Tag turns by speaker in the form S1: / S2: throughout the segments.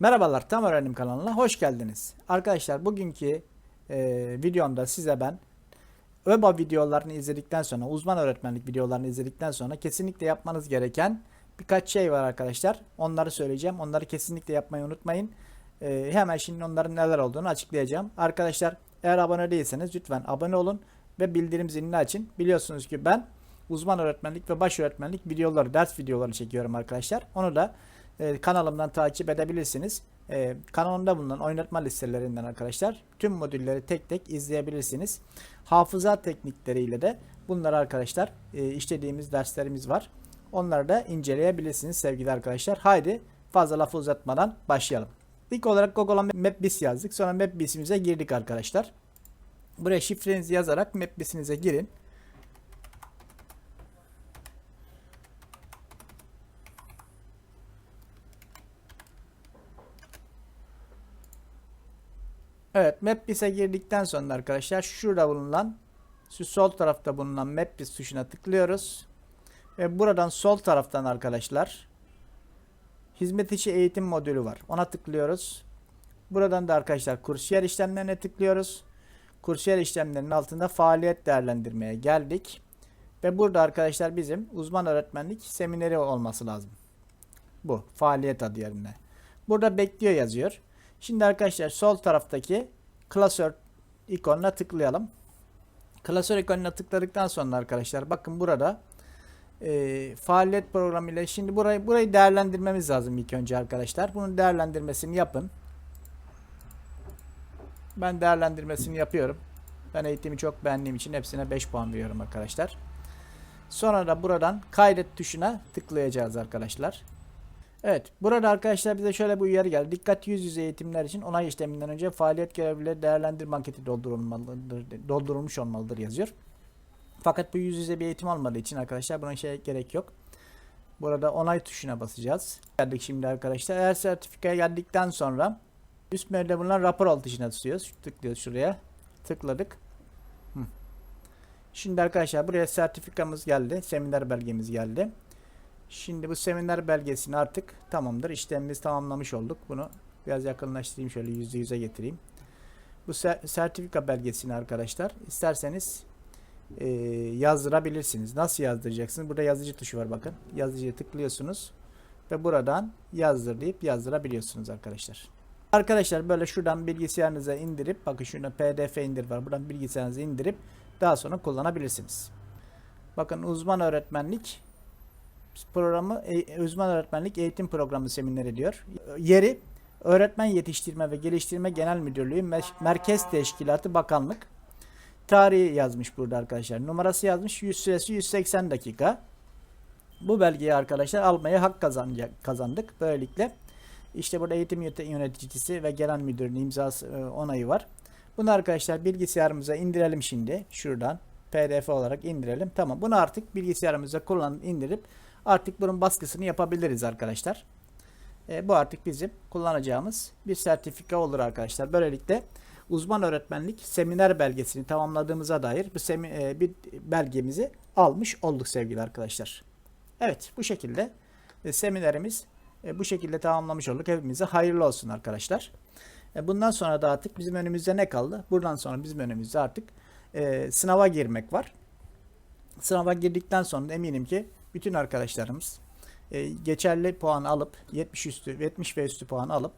S1: Merhabalar Tam Öğrenim kanalına hoş geldiniz. Arkadaşlar bugünkü e, videomda size ben ÖBA videolarını izledikten sonra uzman öğretmenlik videolarını izledikten sonra kesinlikle yapmanız gereken birkaç şey var arkadaşlar. Onları söyleyeceğim. Onları kesinlikle yapmayı unutmayın. E, hemen şimdi onların neler olduğunu açıklayacağım. Arkadaşlar eğer abone değilseniz lütfen abone olun ve bildirim zilini açın. Biliyorsunuz ki ben uzman öğretmenlik ve baş öğretmenlik videoları, ders videoları çekiyorum arkadaşlar. Onu da e, kanalımdan takip edebilirsiniz. E, kanalımda bulunan oynatma listelerinden arkadaşlar tüm modülleri tek tek izleyebilirsiniz. Hafıza teknikleriyle de bunları arkadaşlar e, işlediğimiz derslerimiz var. Onları da inceleyebilirsiniz sevgili arkadaşlar. Haydi fazla lafı uzatmadan başlayalım. İlk olarak Google'a MapBiz yazdık. Sonra MapBiz'imize girdik arkadaşlar. Buraya şifrenizi yazarak MapBiz'inize girin. Evet MapBiz'e girdikten sonra arkadaşlar şurada bulunan şu sol tarafta bulunan MapBiz tuşuna tıklıyoruz. Ve buradan sol taraftan arkadaşlar hizmet içi eğitim modülü var. Ona tıklıyoruz. Buradan da arkadaşlar kursiyer işlemlerine tıklıyoruz. Kursiyer işlemlerinin altında faaliyet değerlendirmeye geldik. Ve burada arkadaşlar bizim uzman öğretmenlik semineri olması lazım. Bu faaliyet adı yerine. Burada bekliyor yazıyor. Şimdi arkadaşlar sol taraftaki klasör ikonuna tıklayalım. Klasör ikonuna tıkladıktan sonra arkadaşlar bakın burada e, faaliyet programı ile şimdi burayı burayı değerlendirmemiz lazım ilk önce arkadaşlar. Bunun değerlendirmesini yapın. Ben değerlendirmesini yapıyorum. Ben eğitimi çok beğendiğim için hepsine 5 puan veriyorum arkadaşlar. Sonra da buradan kaydet tuşuna tıklayacağız arkadaşlar. Evet. Burada arkadaşlar bize şöyle bir uyarı geldi. Dikkat yüz yüze eğitimler için onay işleminden önce faaliyet görevlileri değerlendirme anketi doldurulmalıdır, doldurulmuş olmalıdır yazıyor. Fakat bu yüz yüze bir eğitim olmadığı için arkadaşlar buna şey gerek yok. Burada onay tuşuna basacağız. Geldik şimdi arkadaşlar. Eğer sertifikaya geldikten sonra üst menüde bulunan rapor alt tuşuna tutuyoruz. Tıklıyoruz şuraya. Tıkladık. Şimdi arkadaşlar buraya sertifikamız geldi. Seminer belgemiz geldi. Şimdi bu seminer belgesini artık tamamdır. İşlemimizi tamamlamış olduk. Bunu biraz yakınlaştırayım. Şöyle yüzde yüze getireyim. Bu ser- sertifika belgesini arkadaşlar isterseniz e, yazdırabilirsiniz. Nasıl yazdıracaksınız? Burada yazıcı tuşu var bakın. Yazıcıya tıklıyorsunuz ve buradan yazdır deyip yazdırabiliyorsunuz arkadaşlar. Arkadaşlar böyle şuradan bilgisayarınıza indirip bakın şurada pdf indir var. Buradan bilgisayarınıza indirip daha sonra kullanabilirsiniz. Bakın uzman öğretmenlik programı e, uzman öğretmenlik eğitim programı semineri diyor. Yeri Öğretmen Yetiştirme ve Geliştirme Genel Müdürlüğü Merkez Teşkilatı Bakanlık. Tarihi yazmış burada arkadaşlar. Numarası yazmış. Yüz süresi 180 dakika. Bu belgeyi arkadaşlar almaya hak kazanacak, kazandık. Böylelikle işte burada eğitim yöneticisi ve genel müdürün imzası e, onayı var. Bunu arkadaşlar bilgisayarımıza indirelim şimdi. Şuradan pdf olarak indirelim. Tamam. Bunu artık bilgisayarımıza kullanıp indirip artık bunun baskısını yapabiliriz arkadaşlar. E, bu artık bizim kullanacağımız bir sertifika olur arkadaşlar. Böylelikle uzman öğretmenlik seminer belgesini tamamladığımıza dair bir, semi, e, bir belgemizi almış olduk sevgili arkadaşlar. Evet bu şekilde e, seminerimiz e, bu şekilde tamamlamış olduk. Hepimize hayırlı olsun arkadaşlar. E, bundan sonra da artık bizim önümüzde ne kaldı? Buradan sonra bizim önümüzde artık e, sınava girmek var. Sınava girdikten sonra eminim ki bütün arkadaşlarımız e, geçerli puan alıp 70 üstü 70 ve üstü puan alıp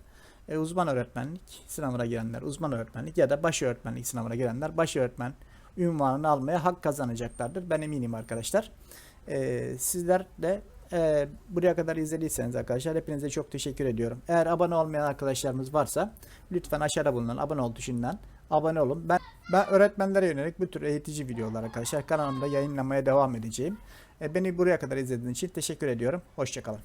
S1: e, uzman öğretmenlik sınavına girenler uzman öğretmenlik ya da baş öğretmenlik sınavına girenler baş öğretmen ünvanını almaya hak kazanacaklardır. Ben eminim arkadaşlar. E, sizler de e, buraya kadar izlediyseniz arkadaşlar hepinize çok teşekkür ediyorum. Eğer abone olmayan arkadaşlarımız varsa lütfen aşağıda bulunan abone ol tuşundan abone olun. Ben ben öğretmenlere yönelik bu tür eğitici videolar arkadaşlar kanalımda yayınlamaya devam edeceğim. E, beni buraya kadar izlediğiniz için teşekkür ediyorum. Hoşçakalın.